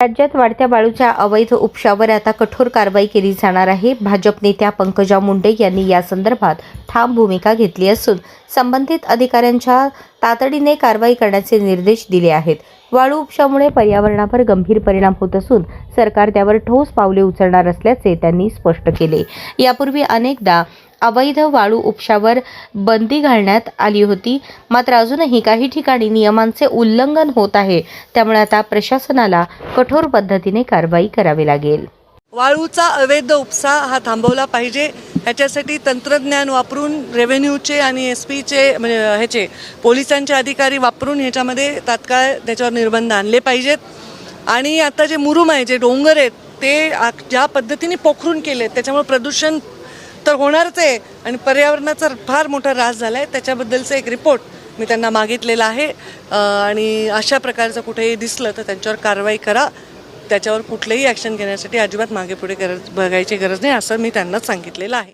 राज्यात वाढत्या वाळूच्या अवैध उपशावर आता कठोर कारवाई केली जाणार आहे. भाजप नेत्या पंकजा मुंडे यांनी या संदर्भात ठाम भूमिका घेतली असून संबंधित अधिकाऱ्यांच्या तातडीने कारवाई करण्याचे निर्देश दिले आहेत. वाळू उपशामुळे पर्यावरणावर गंभीर परिणाम होत असून सरकार त्यावर ठोस पावले उचलणार असल्याचे त्यांनी स्पष्ट केले. यापूर्वी अनेकदा अवैध वाळू उपशावर बंदी घालण्यात आली होती. मात्र अजूनही काही ठिकाणी नियमांचे उल्लंघन होत आहे. त्यामुळे आता प्रशासनाला कठोर पद्धतीने कारवाई करावी लागेल. वाळूचा अवैध उपसा हा थांबवला पाहिजे. ह्याच्यासाठी तंत्रज्ञान वापरून रेव्हेन्यूचे आणि एस पीचे म्हणजे ह्याचे पोलिसांचे अधिकारी वापरून ह्याच्यामध्ये तात्काळ त्याच्यावर निर्बंध आणले पाहिजेत. आणि आता जे मुरुम आहे जे डोंगर आहेत ते ज्या पद्धतीने पोखरून केलेत त्याच्यामुळे प्रदूषण तर होणारच आहे. आणि पर्यावरणाचा फार मोठा ऱ्हास झाला आहे त्याच्याबद्दलचा एक रिपोर्ट मी त्यांना मागितलेला आहे. आणि अशा प्रकारचं कुठेही दिसलं तर त्यांच्यावर कारवाई करा. त्याच्यावर कुठलंही ॲक्शन घेण्यासाठी अजिबात मागे पुढे गरज बघायची गरज नाही असं मी त्यांना सांगितलेलं आहे.